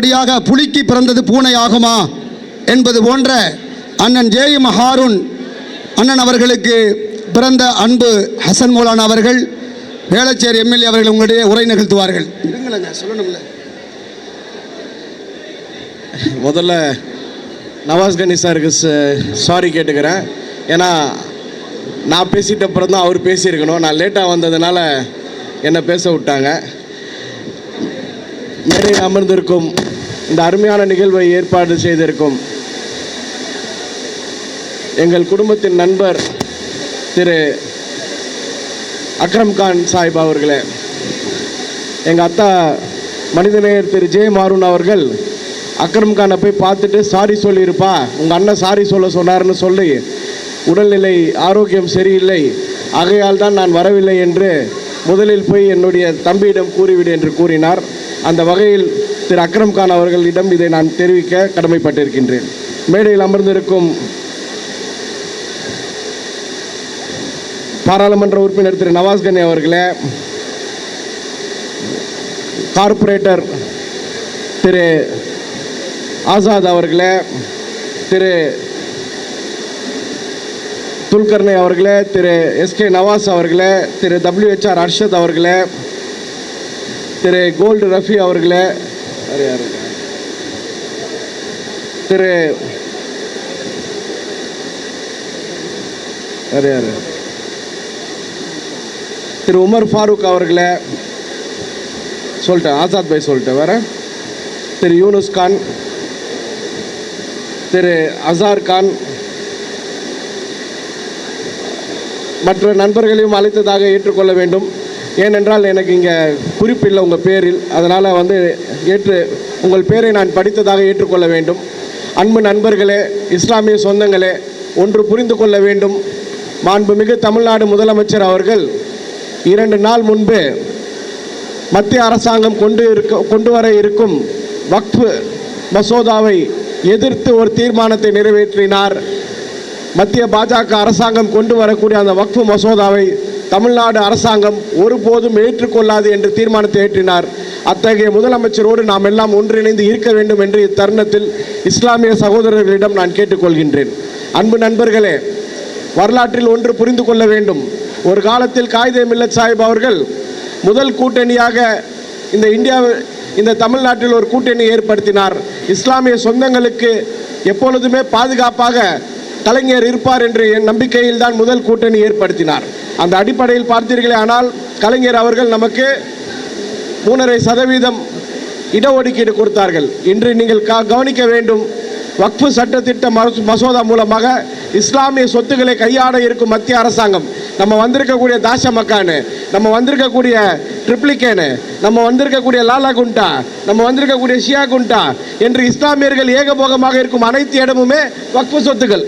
அப்படியாக புலிக்கு பிறந்தது பூனை ஆகுமா என்பது போன்ற அண்ணன் ஜே மஹாருன் ஹாரூன் அண்ணன் அவர்களுக்கு பிறந்த அன்பு ஹசன் மௌலானா அவர்கள் வேளச்சேரி எம்எல்ஏ அவர்கள் உங்களுடைய உரை நிகழ்த்துவார்கள். இருங்களங்க சொல்லணும்ல. முதல்ல நவாஸ் கனி சாருக்கு சாரி கேட்டுக்கிறேன். ஏன்னா நான் பேசிட்ட அப்புறம் தான் அவர் பேசியிருக்கணும். நான் லேட்டாக வந்ததுனால என்னை பேச விட்டாங்க. மேடையில் அமர்ந்திருக்கும் இந்த அருமையான நிகழ்வை ஏற்பாடு செய்திருக்கும் எங்கள் குடும்பத்தின் நண்பர் திரு அக்ரம்கான் சாஹிப் அவர்களே எங்கள் அத்தா மனிதநேயர் திரு ஜெய மாருன் அவர்கள் அக்ரம்கானை போய் பார்த்துட்டு சாரி சொல்லியிருப்பா உங்கள் அண்ணன் சாரி சொல்ல சொன்னார்னு சொல்லி உடல்நிலை ஆரோக்கியம் சரியில்லை ஆகையால் தான் நான் வரவில்லை என்று முதலில் போய் என்னுடைய தம்பியிடம் கூறிவிடு என்று கூறினார். அந்த வகையில் திரு அக்ரம் கான் அவர்களிடம் இதை நான் தெரிவிக்க கடமைப்பட்டிருக்கின்றேன். மேடையில் அமர்ந்திருக்கும் பாராளுமன்ற உறுப்பினர் திரு நவாஸ் கனி அவர்களே கார்ப்பரேட்டர் திரு ஆசாத் அவர்களே திரு துல்கர்ணை அவர்களே திரு எஸ்கே நவாஸ் அவர்களே திரு டபிள்யூஹெச்ஆர் அர்ஷத் அவர்களே திரு கோல்டு ரஃபி அவர்களே வேறு யாரு? திரு வேறு யார் திரு உமர் ஃபாரூக் அவர்களை சொல்லிட்டேன் ஆசாத் பாய் சொல்லிட்டேன் வேற. திரு யூனுஸ் கான். திரு அசார் கான். மற்ற நண்பர்களையும் அழைத்ததாக ஏற்றுக்கொள்ள வேண்டும். ஏனென்றால் எனக்கு இங்கே குறிப்பில்லை உங்கள் பேரில். அதனால் வந்து ஏற்று உங்கள் பேரை நான் படித்ததாக ஏற்றுக்கொள்ள வேண்டும். அன்பு நண்பர்களே இஸ்லாமிய சொந்தங்களே ஒன்று புரிந்து கொள்ள வேண்டும். மாண்புமிகு தமிழ்நாடு முதலமைச்சர் அவர்கள் இரண்டு நாள் முன்பு மத்திய அரசாங்கம் கொண்டு இருக்க கொண்டு வர இருக்கும் வக்ஃபு மசோதாவை எதிர்த்து ஒரு தீர்மானத்தை நிறைவேற்றினார். மத்திய பாஜக அரசாங்கம் கொண்டு வரக்கூடிய அந்த வக்ஃபு மசோதாவை தமிழ்நாடு அரசாங்கம் ஒருபோதும் ஏற்றுக்கொள்ளாது என்று தீர்மானத்தை ஏற்றினார். அத்தகைய முதலமைச்சரோடு நாம் எல்லாம் ஒன்றிணைந்து இருக்க வேண்டும் என்று இத்தருணத்தில் இஸ்லாமிய சகோதரர்களிடம் நான் கேட்டுக்கொள்கின்றேன். அன்பு நண்பர்களே வரலாற்றில் ஒன்று புரிந்து கொள்ள வேண்டும். ஒரு காலத்தில் காயிதே மில்லத் சாஹிப் அவர்கள் முதல் கூட்டணியாக இந்த இந்தியா இந்த தமிழ்நாட்டில் ஒரு கூட்டணி ஏற்படுத்தினார். இஸ்லாமிய சொந்தங்களுக்கு எப்பொழுதுமே பாதுகாப்பாக கலைஞர் இருப்பார் என்று என் நம்பிக்கையில் தான் முதல் கூட்டணி ஏற்படுத்தினார். அந்த அடிப்படையில் பார்த்தீர்களே ஆனால் கலைஞர் அவர்கள் நமக்கு மூணரை சதவீதம் இடஒதுக்கீடு கொடுத்தார்கள். இன்று நீங்கள் க- கவனிக்க வேண்டும் வக்ஃபு சட்டத்திட்ட மசோ- மசோதா மூலமாக இஸ்லாமிய சொத்துக்களை கையாட இருக்கும் மத்திய அரசாங்கம் நம்ம வந்திருக்கக்கூடிய தாஷ மக்கானு நம்ம வந்திருக்கக்கூடிய ட்ரிப்ளிகேனு நம்ம வந்திருக்கக்கூடிய லாலா குண்டா நம்ம வந்திருக்கக்கூடிய ஷியா குண்டா என்று இஸ்லாமியர்கள் ஏகபோகமாக இருக்கும் அனைத்து இடமுமே வக்ஃபு சொத்துக்கள்.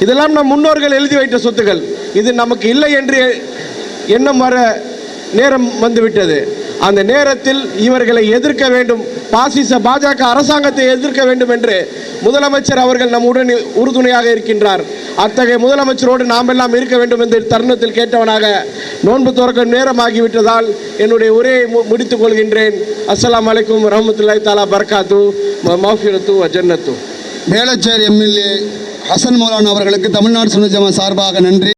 இதெல்லாம் நம் முன்னோர்கள் எழுதி வைத்த சொத்துக்கள். இது நமக்கு இல்லை என்று எண்ணம் வர நேரம் வந்துவிட்டது. அந்த நேரத்தில் இவர்களை எதிர்க்க வேண்டும். பாசிச பாஜக அரசாங்கத்தை எதிர்க்க வேண்டும் என்று முதலமைச்சர் அவர்கள் நம்முடன் உறுதுணையாக இருக்கின்றார். அத்தகைய முதலமைச்சரோடு நாம் எல்லாம் இருக்க வேண்டும் என்று தருணத்தில் கேட்டவனாக நோன்பு துறக்க நேரமாகிவிட்டதால் என்னுடைய உரையை மு- முடித்துக் கொள்கின்றேன். அஸ்லாம் அலைக்கும் ரஹமத்துல்லாய் தாலா பர்காத்து மௌஃபிரத்து ஜன்னத்து. மேலச்சேர் எம்எல்ஏ ஹசன் மௌலான் அவர்களுக்கு தமிழ்நாடு சுனஜமா சார்பாக நன்றி.